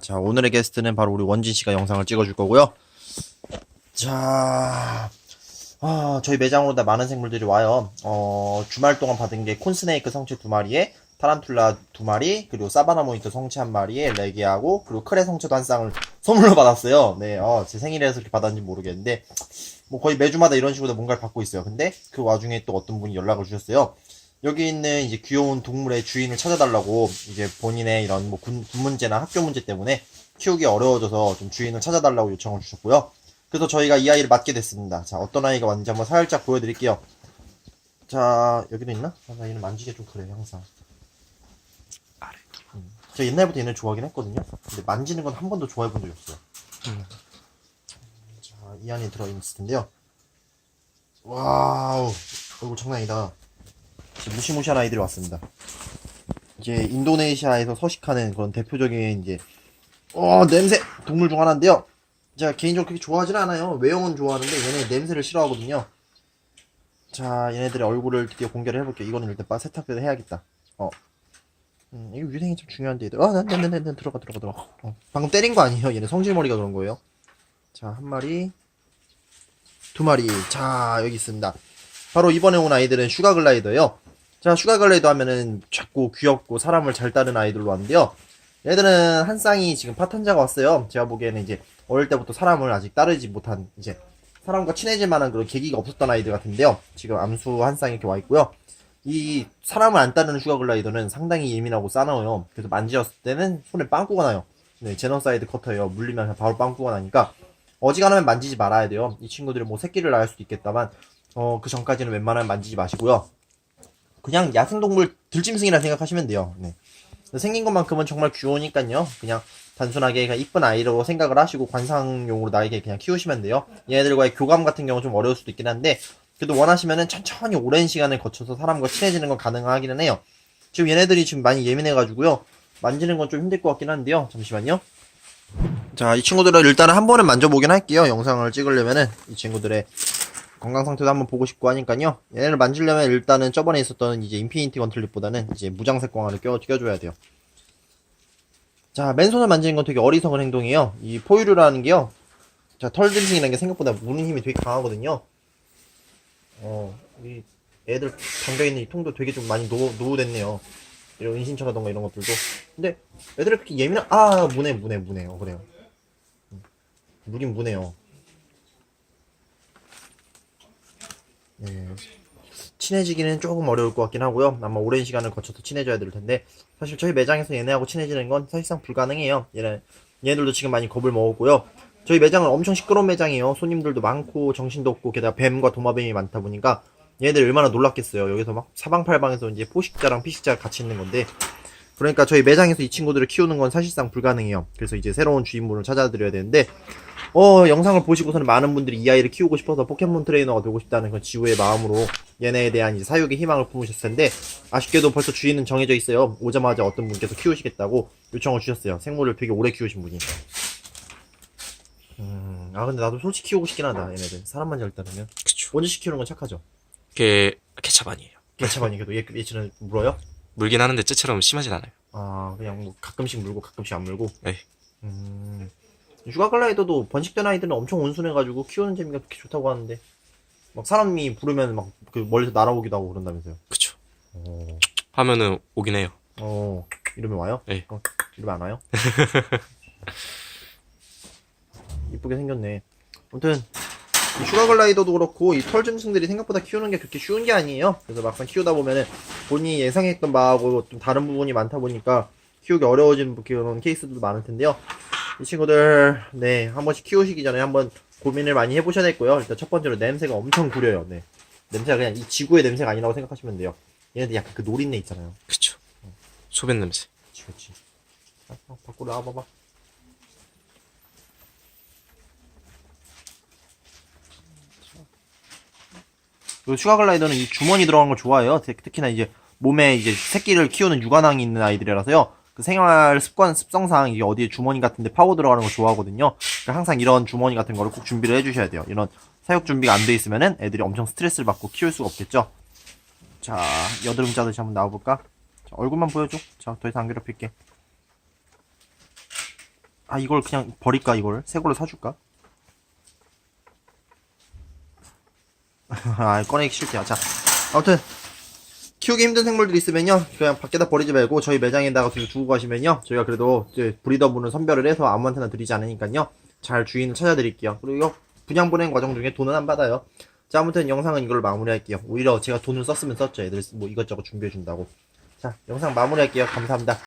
자, 오늘의 게스트는 바로 우리 원진 씨가 영상을 찍어줄 거고요. 자, 아, 저희 매장으로 다 많은 생물들이 와요. 어, 주말 동안 받은 게 콘스네이크 성체 두 마리에 타란툴라 두 마리, 그리고 사바나 모니터 성체 한 마리에 레게하고, 그리고 크레 성체도 한 쌍을 선물로 받았어요. 네, 어, 제 생일에서 이렇게 받았는지 모르겠는데, 뭐 거의 매주마다 이런 식으로 뭔가를 받고 있어요. 근데 그 와중에 또 어떤 분이 연락을 주셨어요. 여기 있는 이제 귀여운 동물의 주인을 찾아달라고 이제 본인의 이런 뭐 군, 군 문제나 학교 문제 때문에 키우기 어려워져서 좀 주인을 찾아달라고 요청을 주셨고요. 그래서 저희가 이 아이를 맡게 됐습니다. 자, 어떤 아이가 왔는지 한번 살짝 보여드릴게요. 자, 여기도 있나? 아, 나 얘는 만지기 좀 그래요, 항상. 음, 제가 옛날부터 얘를 좋아하긴 했거든요. 근데 만지는 건 한 번도 좋아해 본 적이 없어요. 자, 이 안에 들어있을 텐데요. 와우, 얼굴 장난 아니다. 무시무시한 아이들이 왔습니다. 이제 인도네시아에서 서식하는 그런 대표적인 이제 어 냄새 동물 중 하나인데요. 제가 개인적으로 그렇게 좋아하진 않아요. 외형은 좋아하는데 얘네 냄새를 싫어하거든요. 자 얘네들의 얼굴을 드디어 공개를 해볼게요. 이거는 일단 빠 세탁을 해야겠다. 어. 음, 이거 위생이 좀 중요한데 얘들. 아, 난, 난, 난, 난, 들어가, 들어가, 들어가. 어, 방금 때린 거 아니에요? 얘네 성질머리가 그런 거예요. 자, 한 마리, 두 마리. 자, 여기 있습니다. 바로 이번에 온 아이들은 슈가 글라이더예요. 자, 슈가 글라이더 하면은 작고 귀엽고 사람을 잘 따르는 아이들로 왔는데요. 얘들은 한 쌍이 지금 파탄자가 왔어요. 제가 보기에는 이제 어릴 때부터 사람을 아직 따르지 못한 이제 사람과 친해질 만한 그런 계기가 없었던 아이들 같은데요. 지금 암수 한 쌍이 이렇게 와 있고요. 이 사람을 안 따르는 슈가 글라이더는 상당히 예민하고 싸나워요. 그래서 만지었을 때는 손에 빵꾸가 나요. 네, 제너사이드 커터예요. 물리면 바로 빵꾸가 나니까 어지간하면 만지지 말아야 돼요. 이 친구들은 뭐 새끼를 낳을 수도 있겠다만 어, 그 전까지는 웬만하면 만지지 마시고요. 그냥 야생동물 들짐승이라 생각하시면 돼요. 네. 생긴 것만큼은 정말 귀여우니까요. 그냥 단순하게 이쁜 아이로 생각을 하시고 관상용으로 나에게 그냥 키우시면 돼요. 얘네들과의 교감 같은 경우 좀 어려울 수도 있긴 한데 그래도 원하시면은 천천히 오랜 시간을 거쳐서 사람과 친해지는 건 가능하기는 해요. 지금 얘네들이 지금 많이 예민해가지고요. 만지는 건 좀 힘들 것 같긴 한데요. 잠시만요. 자, 이 친구들을 일단은 한 번은 만져보긴 할게요. 영상을 찍으려면은 이 친구들의 건강 상태도 한번 보고 싶고 하니까요. 얘네를 만지려면 일단은 저번에 있었던 이제 인피니티 건틀립보다는 이제 무장색 광화를 껴, 껴줘야 돼요. 자, 맨손을 만지는 건 되게 어리석은 행동이에요. 이 포유류라는 게요. 자, 털짐승이라는 게 생각보다 무는 힘이 되게 강하거든요. 어, 이 애들 담겨있는 이 통도 되게 좀 많이 노, 노후됐네요. 이런 은신처라던가 이런 것들도. 근데 애들이 그렇게 예민한, 아, 무네, 무네, 무네. 어, 그래요. 음, 무긴 무네요. 예. 친해지기는 조금 어려울 것 같긴 하고요. 아마 오랜 시간을 거쳐서 친해져야 될 텐데 사실 저희 매장에서 얘네하고 친해지는 건 사실상 불가능해요. 얘네 얘네들도 지금 많이 겁을 먹었고요. 저희 매장은 엄청 시끄러운 매장이에요. 손님들도 많고 정신도 없고 게다가 뱀과 도마뱀이 많다 보니까 얘네들 얼마나 놀랐겠어요. 여기서 막 사방팔방에서 이제 포식자랑 피식자가 같이 있는 건데 그러니까 저희 매장에서 이 친구들을 키우는 건 사실상 불가능해요. 그래서 이제 새로운 주인분을 찾아드려야 되는데 어, 영상을 보시고서는 많은 분들이 이 아이를 키우고 싶어서 포켓몬 트레이너가 되고 싶다는 그 지우의 마음으로 얘네에 대한 이제 사육의 희망을 품으셨을 텐데, 아쉽게도 벌써 주인은 정해져 있어요. 오자마자 어떤 분께서 키우시겠다고 요청을 주셨어요. 생물을 되게 오래 키우신 분이. 음, 아, 근데 나도 솔직히 키우고 싶긴 하다, 얘네들. 사람만 잘 따르면. 그쵸. 원주식 키우는 건 착하죠. 그게 케찹 아니에요. 개차 반이 그래도 얘, 얘처럼 물어요? 물긴 하는데 쟤처럼 심하진 않아요. 아, 그냥 뭐 가끔씩 물고 가끔씩 안 물고. 네. 음. 슈가 글라이더도 번식된 아이들은 엄청 온순해가지고 키우는 재미가 그렇게 좋다고 하는데 막 사람이 부르면 막 그 멀리서 날아오기도 하고 그런다면서요. 그쵸. 어, 하면은 오긴 해요. 어 이러면 와요? 네. 어, 이러면 안 와요? 이쁘게 생겼네. 아무튼 이 슈가 글라이더도 그렇고 이 털 짐승들이 생각보다 키우는 게 그렇게 쉬운 게 아니에요. 그래서 막상 키우다 보면은 본인이 예상했던 바하고 좀 다른 부분이 많다 보니까 키우기 어려워지는 그런 케이스들도 많을 텐데요. 이 친구들 네 한 번씩 키우시기 전에 한번 고민을 많이 해보셔야 되고요. 일단 첫 번째로 냄새가 엄청 구려요. 네 냄새가 그냥 이 지구의 냄새가 아니라고 생각하시면 돼요. 얘네들 약간 그 노린내 있잖아요. 그쵸. 소변 냄새. 그치 그치. 아, 아, 밖으로 나와봐봐. 그 슈가 글라이더는 이 주머니 들어간 걸 좋아해요. 특- 특히나 이제 몸에 이제 새끼를 키우는 육아낭이 있는 아이들이라서요. 그 생활 습관 습성상 이게 어디에 주머니 같은데 파고 들어가는 걸 좋아하거든요. 그러니까 항상 이런 주머니 같은 거를 꼭 준비를 해주셔야 돼요. 이런 사육 준비가 안 돼 있으면은 애들이 엄청 스트레스를 받고 키울 수가 없겠죠. 자, 여드름 짜듯이 한번 나와볼까? 자, 얼굴만 보여줘. 자, 더 이상 안 괴롭힐게. 아 이걸 그냥 버릴까 이걸 새 걸로 사줄까? 아 꺼내기 싫대요. 자 아무튼 키우기 힘든 생물들이 있으면요 그냥 밖에다 버리지 말고 저희 매장에다가 두고 가시면요 저희가 그래도 이제 브리더분을 선별을 해서 아무한테나 드리지 않으니까요 잘 주인을 찾아드릴게요. 그리고 분양 보낸 과정 중에 돈은 안 받아요. 자 아무튼 영상은 이걸로 마무리할게요. 오히려 제가 돈을 썼으면 썼죠. 애들 뭐 이것저것 준비해 준다고. 자 영상 마무리할게요. 감사합니다.